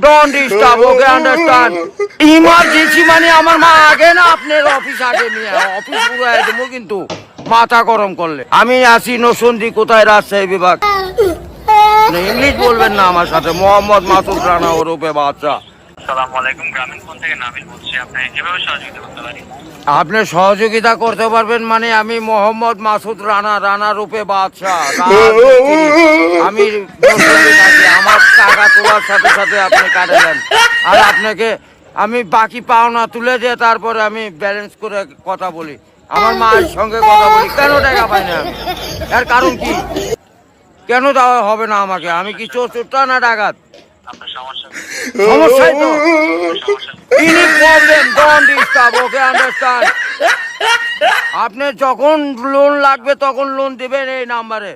Don't disturb okay understand emergency মানে আমার মা আগে না আপনার অফিস আগে নিয়ে অফিস দেবো কিন্তু মাথা গরম করলে। আমি আসি নসন্দি কোথায় রাজশাহী বিভাগ? ইংলিশ বলবেন না আমার সাথে মোহাম্মদ মাসুদ রানা ওরূপে বাচ্চা আপনি সহযোগিতা করতে পারবেন মানে আমি মোহাম্মদ মাসুদ রানা রানা রূপে বাদশাহ আমি তোলার সাথে সাথে আপনি কাটে দেন। আর আপনাকে আমি বাকি পাওনা তুলে দিয়ে তারপরে আমি ব্যালেন্স করে কথা বলি। আমার মায়ের সঙ্গে কথা বলি। কেন টাকা পাই না? এর কারণ কি? কেন দেওয়া হবে না আমাকে? আমি কি চোর চোরটা না ডাকাত? আপনি যখন লোন লাগবে, তখন লোন দিবেন এই নাম্বারে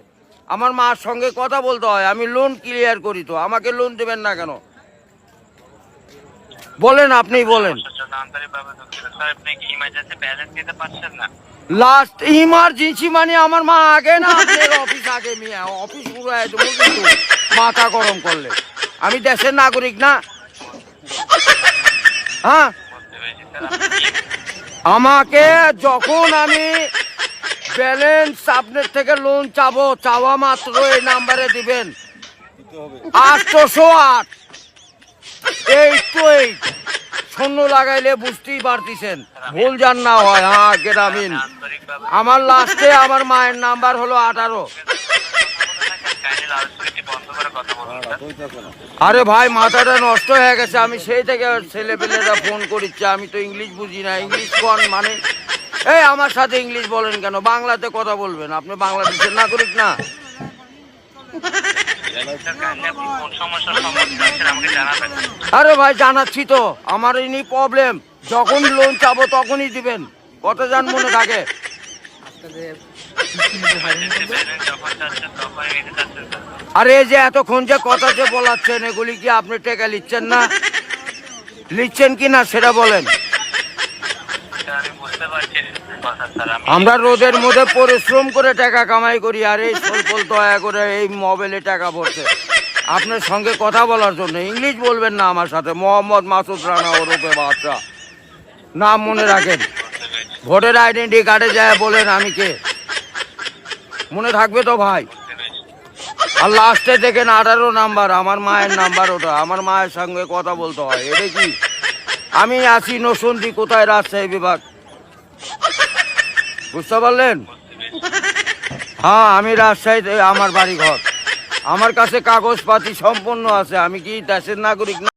আমার মার সঙ্গে কথা বলতে হয়, আমি লোন ক্লিয়ার করি তো, আমাকে লোন দিবেন না কেন? বলেন আপনি বলেন। লাস্ট ইমার্জেন্সি মানে আমার মা আগে না অফিস আগে মিয়া অফিস পুরো দেবো মাথা গরম করলে। আমি দেশের নাগরিক না। হ্যাঁ? আমাকে যখন আমি ব্যালেন্স আপনার থেকে লোন চাবো, চাওয়া মাত্র এই নাম্বারে দিবেন। আটশোশো আট। এইট টু এইট শূন্য লাগাইলে বুঝতেই পারতেছেন। ভুল জান না হয়। হ্যাঁ গ্রামীণ। আমার লাস্টে আমার মায়ের নাম্বার হলো আঠারো। আরে ভাই, মাথাটা নষ্ট হয়ে গেছে। আমি সেই থেকে ছেলে পেলেরা ফোন করিচ্ছে। আমি তো ইংলিশ বুঝি না। ইংলিশ কোন মানে? এই, আমার সাথে ইংলিশ বলেন কেন? বাংলাতে কথা বলবেন। আপনি বাংলাদেশের নাগরিক না? আরে ভাই, জানাচ্ছি তো। আমার ইনি প্রবলেম যখন লোন চাবো তখনই দিবেন। কত জান মনে থাকে। আরে যে এতক্ষণ যে কথা যে বলাচ্ছেন, এগুলি কি আপনি টেকা লিখছেন না? লিখছেন কি না সেটা বলেন স্যার আমি বুঝতে পারছি কথা স্যার আমি আমরা রোদের মধ্যে পরিশ্রম করে টাকা কামাই করি আর এই সলপল দয়া করে এই মোবাইলে টাকা ভরছে। আপনার সঙ্গে কথা বলার জন্য ইংলিশ বলবেন না আমার সাথে, মোহাম্মদ মাসুদ রানা ওরূপে বাদশাহ। নাম মনে রাখেন। ভোটের আইডেন্টি কার্ডে যায় বলেন আমি কে। মনে থাকবে তো ভাই। আর লাস্টে দেখেন আঠারো নাম্বার, আমার মায়ের নাম্বার ওটা, আমার মায়ের সঙ্গে কথা বলতে হয়। এটা কি? আমি আছি নসন্দি, কোথায় রাজশাহী বিভাগ? বুঝতে পারলেন? হ্যাঁ আমি রাজশাহীতে আমার বাড়ি ঘর আমার কাছে কাগজপাতি সম্পন্ন আছে, আমি কি দেশের নাগরিক না?